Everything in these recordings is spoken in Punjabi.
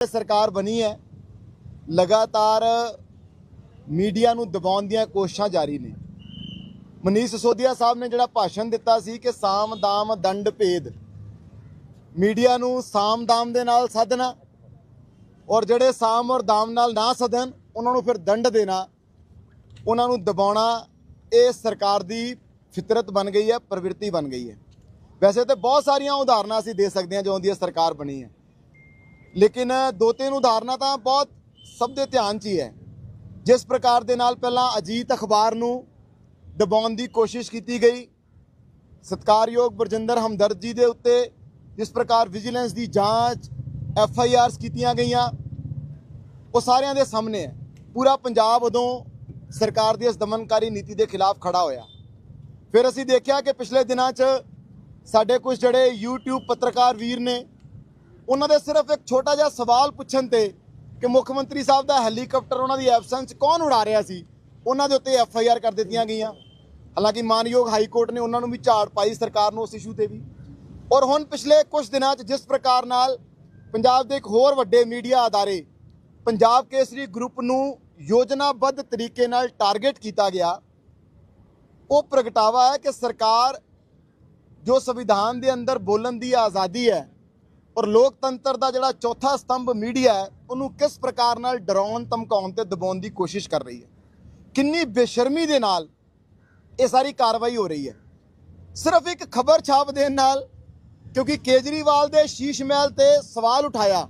ਸਰਕਾਰ ਬਣੀ ਹੈ, ਲਗਾਤਾਰ ਮੀਡੀਆ ਨੂੰ ਦਬਾਉਣ ਦੀਆਂ ਕੋਸ਼ਿਸ਼ਾਂ ਜਾਰੀ ਨੇ। ਮਨੀਸ਼ ਸਿਸੋਦੀਆ ਸਾਹਿਬ ਨੇ ਜਿਹੜਾ ਭਾਸ਼ਣ ਦਿੱਤਾ ਸੀ ਕਿ ਸਾਮ ਦਾਮ ਦੰਡ ਭੇਦ ਮੀਡੀਆ ਨੂੰ ਸਾਮ ਦਾਮ ਦੇ ਨਾਲ ਸਾਧਨਾ ਔਰ ਜਿਹੜੇ ਸਾਮ ਔਰ ਦਾਮ ਨਾਲ ਨਾ ਸਦਨ ਉਹਨਾਂ ਨੂੰ ਫਿਰ ਦੰਡ ਦੇਣਾ, ਉਹਨਾਂ ਨੂੰ ਦਬਾਉਣਾ, ਇਹ ਸਰਕਾਰ ਦੀ ਫਿਤਰਤ ਬਣ ਗਈ ਹੈ, ਪ੍ਰਵਿਰਤੀ ਬਣ ਗਈ ਹੈ। ਵੈਸੇ ਤੇ ਬਹੁਤ ਸਾਰੀਆਂ ਉਦਾਹਰਨਾਂ ਅਸੀਂ ਦੇ ਸਕਦੇ ਹਾਂ ਜਦੋਂ ਦੀ ਇਹ ਸਰਕਾਰ ਬਣੀ ਹੈ। ਲੇਕਿਨ ਦੋ ਤਿੰਨ ਉਦਾਹਰਨਾਂ ਤਾਂ ਬਹੁਤ ਸਭ ਦੇ ਧਿਆਨ 'ਚ ਹੀ ਹੈ। ਜਿਸ ਪ੍ਰਕਾਰ ਦੇ ਨਾਲ ਪਹਿਲਾਂ ਅਜੀਤ ਅਖਬਾਰ ਨੂੰ ਦਬਾਉਣ ਦੀ ਕੋਸ਼ਿਸ਼ ਕੀਤੀ ਗਈ, ਸਤਕਾਰਯੋਗ ਬਰਜਿੰਦਰ ਹਮਦਰਦ ਜੀ ਦੇ ਉੱਤੇ ਜਿਸ ਪ੍ਰਕਾਰ ਵਿਜੀਲੈਂਸ ਦੀ ਜਾਂਚ, ਐਫ ਆਈ ਆਰਸ ਕੀਤੀਆਂ ਗਈਆਂ, ਉਹ ਸਾਰਿਆਂ ਦੇ ਸਾਹਮਣੇ ਹੈ। ਪੂਰਾ ਪੰਜਾਬ ਉਦੋਂ ਸਰਕਾਰ ਦੀ ਇਸ ਦਮਨਕਾਰੀ ਨੀਤੀ ਦੇ ਖਿਲਾਫ ਖੜਾ ਹੋਇਆ। ਫਿਰ ਅਸੀਂ ਦੇਖਿਆ ਕਿ ਪਿਛਲੇ ਦਿਨਾਂ 'ਚ ਸਾਡੇ ਕੁਝ ਜਿਹੜੇ YouTube ਪੱਤਰਕਾਰ ਵੀਰ ਨੇ ਉਹਨਾਂ ਦੇ ਸਿਰਫ ਇੱਕ ਛੋਟਾ ਜਿਹਾ ਸਵਾਲ ਪੁੱਛਣ ਤੇ ਕਿ ਮੁੱਖ ਮੰਤਰੀ ਸਾਹਿਬ ਦਾ ਹੈਲੀਕਾਪਟਰ, ਉਹਨਾਂ ਦੀ ਐਬਸੈਂਸ ਕੌਣ ਉਡਾ ਰਿਹਾ ਸੀ? ਉਹਨਾਂ ਦੇ ਉੱਤੇ ਐਫ ਆਈ ਆਰ ਕਰ ਦਿੱਤੀਆਂ ਗਈਆਂ। ਹਾਲਾਂਕਿ ਮਾਨਯੋਗ ਹਾਈ ਕੋਰਟ ਨੇ ਉਹਨਾਂ ਨੂੰ ਵੀ ਝਾੜ ਪਾਈ ਸਰਕਾਰ ਨੂੰ ਉਸ ਇਸ਼ੂ ਤੇ ਵੀ। ਔਰ ਹੁਣ ਪਿਛਲੇ ਕੁਝ ਦਿਨਾਂ 'ਚ ਜਿਸ ਪ੍ਰਕਾਰ ਨਾਲ ਪੰਜਾਬ ਦੇ ਇੱਕ ਹੋਰ ਵੱਡੇ ਮੀਡੀਆ ਅਦਾਰੇ ਪੰਜਾਬ ਕੇਸਰੀ ਗਰੁੱਪ ਨੂੰ ਯੋਜਨਾਬੱਧ ਤਰੀਕੇ ਨਾਲ ਟਾਰਗੇਟ ਕੀਤਾ ਗਿਆ, ਉਹ ਪ੍ਰਗਟਾਵਾ ਹੈ ਕਿ ਸਰਕਾਰ ਜੋ ਸੰਵਿਧਾਨ ਦੇ ਅੰਦਰ ਬੋਲਣ ਦੀ ਆਜ਼ਾਦੀ ਹੈ ਔਰ ਲੋਕਤੰਤਰ ਦਾ ਜਿਹੜਾ ਚੌਥਾ ਸਤੰਭ ਮੀਡੀਆ ਹੈ, ਉਹਨੂੰ ਕਿਸ ਪ੍ਰਕਾਰ ਨਾਲ ਡਰਾਉਣ, ਧਮਕਾਉਣ ਤੇ ਦਬਾਉਣ ਦੀ ਕੋਸ਼ਿਸ਼ ਕਰ ਰਹੀ ਹੈ? ਕਿੰਨੀ ਬੇਸ਼ਰਮੀ ਦੇ ਨਾਲ ਇਹ ਸਾਰੀ ਕਾਰਵਾਈ ਹੋ ਰਹੀ ਹੈ? ਸਿਰਫ ਇੱਕ ਖਬਰ ਛਾਪ ਦੇਣ ਨਾਲ, ਕਿਉਂਕਿ ਕੇਜਰੀਵਾਲ ਦੇ ਸ਼ੀਸ਼ ਮਹਿਲ ਤੇ ਸਵਾਲ ਉਠਾਇਆ।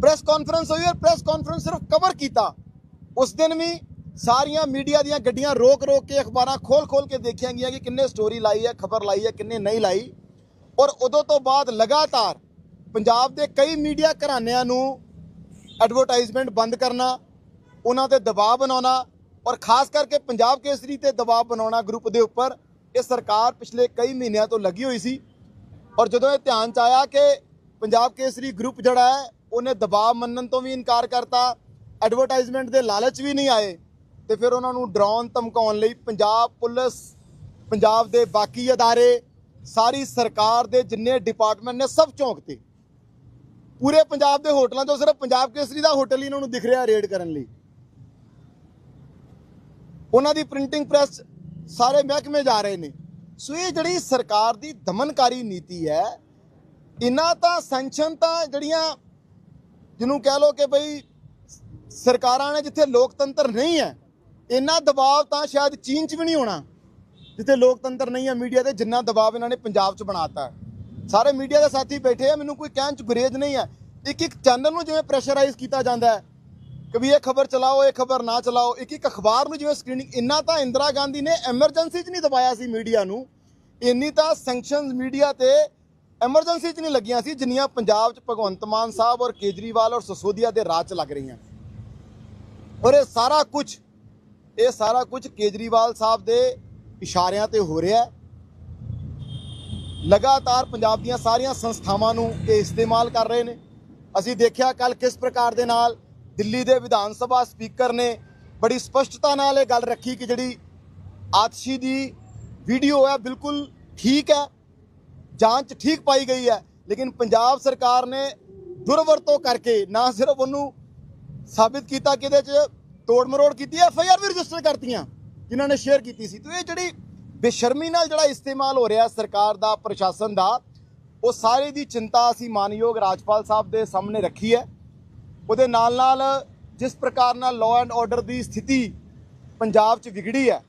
ਪ੍ਰੈਸ ਕਾਨਫਰੰਸ ਹੋਈ ਔਰ ਪ੍ਰੈਸ ਕਾਨਫਰੰਸ ਸਿਰਫ ਕਵਰ ਕੀਤਾ। ਉਸ ਦਿਨ ਵੀ ਸਾਰੀਆਂ ਮੀਡੀਆ ਦੀਆਂ ਗੱਡੀਆਂ ਰੋਕ ਰੋਕ ਕੇ ਅਖਬਾਰਾਂ ਖੋਲ ਖੋਲ ਕੇ ਦੇਖੀਆਂ ਗਈਆਂ ਕਿ ਕਿੰਨੇ ਸਟੋਰੀ ਲਾਈ ਹੈ, ਖਬਰ ਲਾਈ ਹੈ, ਕਿੰਨੇ ਨਹੀਂ ਲਾਈ। ਔਰ ਉਦੋਂ ਤੋਂ ਬਾਅਦ ਲਗਾਤਾਰ ਪੰਜਾਬ ਦੇ ਕਈ ਮੀਡੀਆ ਘਰਾਣਿਆਂ ਨੂੰ ਐਡਵਰਟਾਈਜ਼ਮੈਂਟ ਬੰਦ ਕਰਨਾ, ਉਹਨਾਂ ਤੇ ਦਬਾਅ ਬਣਾਉਣਾ ਔਰ ਖਾਸ ਕਰਕੇ ਪੰਜਾਬ ਕੇਸਰੀ ਤੇ ਦਬਾਅ ਬਣਾਉਣਾ ਗਰੁੱਪ ਦੇ ਉੱਪਰ ਇਹ ਸਰਕਾਰ ਪਿਛਲੇ ਕਈ ਮਹੀਨਿਆਂ ਤੋਂ ਲੱਗੀ ਹੋਈ ਸੀ। ਔਰ ਜਦੋਂ ਇਹ ਧਿਆਨ ਚ ਆਇਆ ਕਿ ਪੰਜਾਬ ਕੇਸਰੀ ਗਰੁੱਪ ਜਿਹੜਾ ਹੈ, ਉਹਨੇ ਦਬਾਅ ਮੰਨਣ ਤੋਂ ਵੀ ਇਨਕਾਰ ਕਰਤਾ ਐਡਵਰਟਾਈਜ਼ਮੈਂਟ ਦੇ ਲਾਲਚ ਵੀ ਨਹੀਂ ਆਏ, ਤੇ ਫਿਰ ਉਹਨਾਂ ਨੂੰ ਡਰਾਉਣ, ਧਮਕਾਉਣ ਲਈ ਪੰਜਾਬ ਪੁਲਿਸ, ਪੰਜਾਬ ਦੇ ਬਾਕੀ ਅਦਾਰੇ, ਸਾਰੀ ਸਰਕਾਰ ਦੇ ਜਿੰਨੇ ਡਿਪਾਰਟਮੈਂਟ ਨੇ ਸਭ ਚੌਂਕਤੇ। ਪੂਰੇ ਪੰਜਾਬ ਦੇ ਹੋਟਲਾਂ ਤੋਂ ਸਿਰਫ ਪੰਜਾਬ ਕੇਸਰੀ ਦਾ ਹੋਟਲ ਹੀ ਇਹਨਾਂ ਨੂੰ ਦਿਖ ਰਿਹਾ ਰੇਡ ਕਰਨ ਲਈ। ਉਹਨਾਂ ਦੀ ਪ੍ਰਿੰਟਿੰਗ ਪ੍ਰੈਸ ਸਾਰੇ ਮਹਿਕਮੇ ਜਾ ਰਹੇ ਨੇ। ਸੋ ਇਹ ਜਿਹੜੀ ਸਰਕਾਰ ਦੀ ਦਮਨਕਾਰੀ ਨੀਤੀ ਹੈ, ਇਹਨਾਂ ਤਾਂ ਸੈਂਕਸ਼ਨ ਤਾਂ ਜਿਹੜੀਆਂ ਜਿਹਨੂੰ ਕਹਿ ਲੋ ਕਿ ਭਈ ਸਰਕਾਰਾਂ ਨੇ ਜਿੱਥੇ ਲੋਕਤੰਤਰ ਨਹੀਂ ਹੈ ਇੰਨਾ ਦਬਾਅ ਤਾਂ ਸ਼ਾਇਦ ਚੀਨ 'ਚ ਵੀ ਨਹੀਂ ਹੋਣਾ, ਜਿੱਥੇ ਲੋਕਤੰਤਰ ਨਹੀਂ ਹੈ ਮੀਡੀਆ ਤੇ, ਜਿੰਨਾ ਦਬਾਅ ਇਹਨਾਂ ਨੇ ਪੰਜਾਬ 'ਚ ਬਣਾਤਾ। ਹੈ ਸਾਰੇ ਮੀਡੀਆ ਦੇ ਸਾਥੀ ਬੈਠੇ ਆ, ਮੈਨੂੰ ਕੋਈ ਕਹਿਣ 'ਚ ਗੁਰੇਜ਼ ਨਹੀਂ ਹੈ ਇੱਕ ਇੱਕ ਚੈਨਲ ਨੂੰ ਜਿਵੇਂ ਪ੍ਰੈਸ਼ਰਾਈਜ਼ ਕੀਤਾ ਜਾਂਦਾ ਹੈ ਕਿ ਵੀ ਇਹ ਖਬਰ ਚਲਾਓ, ਇਹ ਖਬਰ ਨਾ ਚਲਾਓ, ਇੱਕ ਇੱਕ ਅਖਬਾਰ ਨੂੰ ਜਿਵੇਂ ਸਕਰੀਨਿੰਗ ਇੰਨਾ ਤਾਂ ਇੰਦਰਾ ਗਾਂਧੀ ਨੇ ਐਮਰਜੈਂਸੀ 'ਚ ਨਹੀਂ ਦਬਾਇਆ ਸੀ ਮੀਡੀਆ ਨੂੰ। ਇੰਨੀ ਤਾਂ ਸੈਂਕਸ਼ਨਸ ਮੀਡੀਆ ਤੇ ਐਮਰਜੈਂਸੀ 'ਚ ਨਹੀਂ ਲੱਗੀਆਂ ਸੀ, ਜਿੰਨੀਆਂ ਪੰਜਾਬ 'ਚ ਭਗਵੰਤ ਮਾਨ ਸਾਹਿਬ ਔਰ ਕੇਜਰੀਵਾਲ ਔਰ ਸਸੋਦੀਆ ਦੇ ਰਾਜ 'ਚ ਲੱਗ ਰਹੀਆਂ। ਔਰ ਇਹ ਸਾਰਾ ਕੁਝ, ਇਹ ਸਾਰਾ ਕੁਝ ਕੇਜਰੀਵਾਲ ਸਾਹਿਬ ਦੇ ਇਸ਼ਾਰਿਆਂ ਤੇ ਹੋ ਰਿਹਾ ਹੈ। ਲਗਾਤਾਰ ਪੰਜਾਬ ਦੀਆਂ ਸਾਰੀਆਂ ਸੰਸਥਾਵਾਂ ਨੂੰ ਇਹ ਇਸਤੇਮਾਲ ਕਰ ਰਹੇ ਨੇ। ਅਸੀਂ ਦੇਖਿਆ ਕੱਲ ਕਿਸ ਪ੍ਰਕਾਰ ਦੇ ਨਾਲ ਦਿੱਲੀ ਦੇ ਵਿਧਾਨ ਸਭਾ ਸਪੀਕਰ ਨੇ ਬੜੀ ਸਪਸ਼ਟਤਾ ਨਾਲ ਇਹ ਗੱਲ ਰੱਖੀ ਕਿ ਜਿਹੜੀ ਆਤਸ਼ੀ ਦੀ ਵੀਡੀਓ ਹੈ, ਬਿਲਕੁਲ ਠੀਕ ਹੈ, ਜਾਂਚ ਠੀਕ ਪਾਈ ਗਈ ਹੈ, ਲੇਕਿਨ ਪੰਜਾਬ ਸਰਕਾਰ ਨੇ ਦੁਰਵਰਤੋਂ ਕਰਕੇ ਨਾ ਸਿਰਫ ਉਹਨੂੰ ਸਾਬਿਤ ਕੀਤਾ ਕਿ ਇਹਦੇ 'ਚ ਤੋੜ ਮਰੋੜ ਕੀਤੀ, ਐਫ ਆਈ ਆਰ ਵੀ ਰਜਿਸਟਰ ਕਰਤੀਆਂ, ਜਿਨ੍ਹਾਂ ਨੇ ਸ਼ੇਅਰ ਕੀਤੀ ਸੀ। ਤੇ ਇਹ ਜਿਹੜੀ ਬੇਸ਼ਰਮੀ ਨਾਲ ਜਿਹੜਾ ਇਸਤੇਮਾਲ ਹੋ ਰਿਹਾ ਸਰਕਾਰ ਦਾ, ਪ੍ਰਸ਼ਾਸਨ ਦਾ, ਉਹ ਸਾਰੇ ਦੀ ਚਿੰਤਾ ਅਸੀਂ ਮਾਨਯੋਗ ਰਾਜਪਾਲ ਸਾਹਿਬ ਦੇ ਸਾਹਮਣੇ ਰੱਖੀ ਹੈ। ਉਹਦੇ ਨਾਲ ਨਾਲ ਜਿਸ ਪ੍ਰਕਾਰ ਨਾਲ ਲਾਅ ਐਂਡ ਆਰਡਰ ਦੀ ਸਥਿਤੀ ਪੰਜਾਬ 'ਚ ਵਿਗੜੀ ਹੈ,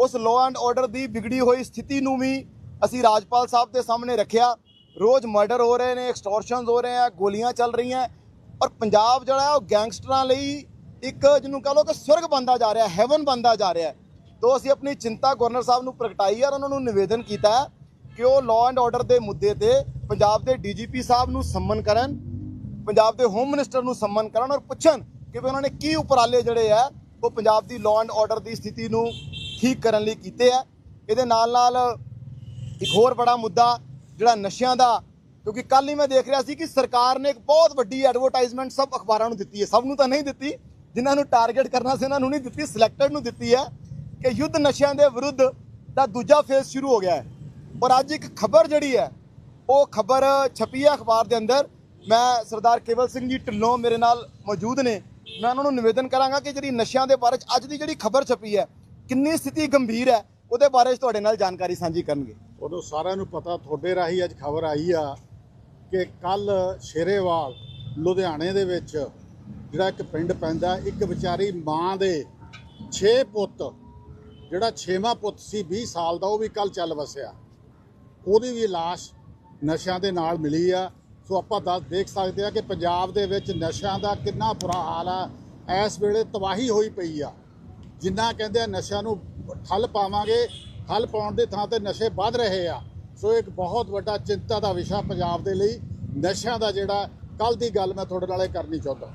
ਉਸ ਲਾਅ ਐਂਡ ਆਰਡਰ ਦੀ ਵਿਗੜੀ ਹੋਈ ਸਥਿਤੀ ਨੂੰ ਵੀ ਅਸੀਂ ਰਾਜਪਾਲ ਸਾਹਿਬ ਦੇ ਸਾਹਮਣੇ ਰੱਖਿਆ। ਰੋਜ਼ ਮਰਡਰ ਹੋ ਰਹੇ ਨੇ ਐਕਸਟੋਰਸ਼ਨਸ ਹੋ ਰਹੇ ਆ, ਗੋਲੀਆਂ ਚੱਲ ਰਹੀਆਂ। ਔਰ ਪੰਜਾਬ ਜਿਹੜਾ ਉਹ ਗੈਂਗਸਟਰਾਂ ਲਈ ਇੱਕ ਜਿਹਨੂੰ ਕਹ ਲਓ ਕਿ ਸਵਰਗ ਬੰਦਾ ਜਾ ਰਿਹਾ ਹੈਵਨ ਬੰਦਾ ਜਾ ਰਿਹਾ ਤੋਂ ਅਸੀਂ ਆਪਣੀ ਚਿੰਤਾ ਗਵਰਨਰ ਸਾਹਿਬ ਨੂੰ ਪ੍ਰਗਟਾਈ ਔਰ ਉਹਨਾਂ ਨੂੰ ਨਿਵੇਦਨ ਕੀਤਾ ਕਿ ਉਹ ਲਾਅ ਐਂਡ ਆਰਡਰ ਦੇ ਮੁੱਦੇ ਤੇ ਪੰਜਾਬ ਦੇ ਡੀਜੀਪੀ ਸਾਹਿਬ ਨੂੰ ਸੰਮਨ ਕਰਨ, ਪੰਜਾਬ ਦੇ ਹੋਮ ਮਿਨਿਸਟਰ ਨੂੰ ਸੰਮਨ ਕਰਨ ਔਰ ਪੁੱਛਣ ਕਿ ਵੀ ਉਹਨਾਂ ਨੇ ਕੀ ਉਪਰਾਲੇ ਜਿਹੜੇ ਆ, ਉਹ ਪੰਜਾਬ ਦੀ ਲਾਅ ਐਂਡ ਆਰਡਰ ਦੀ ਸਥਿਤੀ ਨੂੰ ਠੀਕ ਕਰਨ ਲਈ ਕੀਤੇ ਆ। ਇਹਦੇ ਨਾਲ ਨਾਲ ਇੱਕ ਹੋਰ ਬੜਾ ਮੁੱਦਾ ਜਿਹੜਾ ਨਸ਼ਿਆਂ ਦਾ, ਕਿਉਂਕਿ ਕੱਲ ਹੀ ਮੈਂ ਦੇਖ ਰਿਹਾ ਸੀ ਕਿ ਸਰਕਾਰ ਨੇ ਇੱਕ ਬਹੁਤ ਵੱਡੀ ਐਡਵਰਟਾਈਜ਼ਮੈਂਟ ਸਭ ਅਖਬਾਰਾਂ ਨੂੰ ਦਿੱਤੀ ਹੈ। ਸਭ ਨੂੰ ਤਾਂ ਨਹੀਂ ਦਿੱਤੀ, ਜਿਨ੍ਹਾਂ ਨੂੰ ਟਾਰਗੇਟ ਕਰਨਾ ਸੀ, ਉਹਨਾਂ ਨੂੰ ਨਹੀਂ ਦਿੱਤੀ ਸਿਲੈਕਟਡ ਨੂੰ ਦਿੱਤੀ ਹੈ। ਕਿ ਯੁੱਧ ਨਸ਼ਿਆਂ ਦੇ ਵਿਰੁੱਧ ਦਾ ਦੂਜਾ ਫੇਜ਼ ਸ਼ੁਰੂ ਹੋ ਗਿਆ ਹੈ। ਔਰ ਅੱਜ ਇੱਕ ਖਬਰ ਜਿਹੜੀ ਹੈ, ਉਹ ਖਬਰ ਛਪੀ ਹੈ ਅਖਬਾਰ ਦੇ ਅੰਦਰ। ਮੈਂ ਸਰਦਾਰ ਕੇਵਲ ਸਿੰਘ ਜੀ ਢਿੱਲੋਂ ਮੇਰੇ ਨਾਲ ਮੌਜੂਦ ਨੇ। ਮੈਂ ਉਹਨਾਂ ਨੂੰ ਨਿਵੇਦਨ ਕਰਾਂਗਾ ਕਿ ਜਿਹੜੀ ਨਸ਼ਿਆਂ ਦੇ ਬਾਰੇ 'ਚ ਅੱਜ ਦੀ ਜਿਹੜੀ ਖਬਰ ਛਪੀ ਹੈ, ਕਿੰਨੀ ਸਥਿਤੀ ਗੰਭੀਰ ਹੈ, ਉਹਦੇ ਬਾਰੇ 'ਚ ਤੁਹਾਡੇ ਨਾਲ ਜਾਣਕਾਰੀ ਸਾਂਝੀ ਕਰਨਗੇ। ਉਦੋਂ ਸਾਰਿਆਂ ਨੂੰ ਪਤਾ, ਤੁਹਾਡੇ ਰਾਹੀਂ ਅੱਜ ਖਬਰ ਆਈ ਆ ਕਿ ਕੱਲ ਸ਼ੇਰੇਵਾਲ, ਲੁਧਿਆਣੇ ਦੇ ਵਿੱਚ ਜਿਹੜਾ ਇੱਕ ਪਿੰਡ ਪੈਂਦਾ, ਇੱਕ ਵਿਚਾਰੀ ਮਾਂ ਦੇ 6 ਪੁੱਤ ਜਿਹੜਾ 6ਵਾਂ ਪੁੱਤ ਸੀ 20 ਸਾਲ ਦਾ, ਉਹ ਵੀ ਕੱਲ ਚੱਲ ਵਸਿਆ। ਉਹਦੀ ਵੀ ਲਾਸ਼ ਨਸ਼ਿਆਂ ਦੇ ਨਾਲ ਮਿਲੀ ਆ। ਸੋ ਆਪਾਂ ਦੱਸ, ਦੇਖ ਸਕਦੇ ਆ ਕਿ ਪੰਜਾਬ ਦੇ ਵਿੱਚ ਨਸ਼ਿਆਂ ਦਾ ਕਿੰਨਾ ਬੁਰਾ ਹਾਲ ਆ। ਇਸ ਵੇਲੇ ਤਬਾਹੀ ਹੋਈ ਪਈ ਆ। ਜਿੰਨਾ ਕਹਿੰਦੇ ਆ ਨਸ਼ਿਆਂ ਨੂੰ ਠੱਲ ਪਾਵਾਂਗੇ, ਠੱਲ ਪਾਉਣ ਦੇ ਥਾਂ ਤੇ ਨਸ਼ੇ ਵੱਧ ਰਹੇ ਆ। ਸੋ ਇੱਕ ਬਹੁਤ ਵੱਡਾ ਚਿੰਤਾ ਦਾ ਵਿਸ਼ਾ ਪੰਜਾਬ ਦੇ ਲਈ। ਨਸ਼ਿਆਂ ਦਾ ਜਿਹੜਾ ਕੱਲ ਦੀ ਗੱਲ ਮੈਂ ਤੁਹਾਡੇ ਨਾਲੇ ਕਰਨੀ ਚਾਹੁੰਦਾ।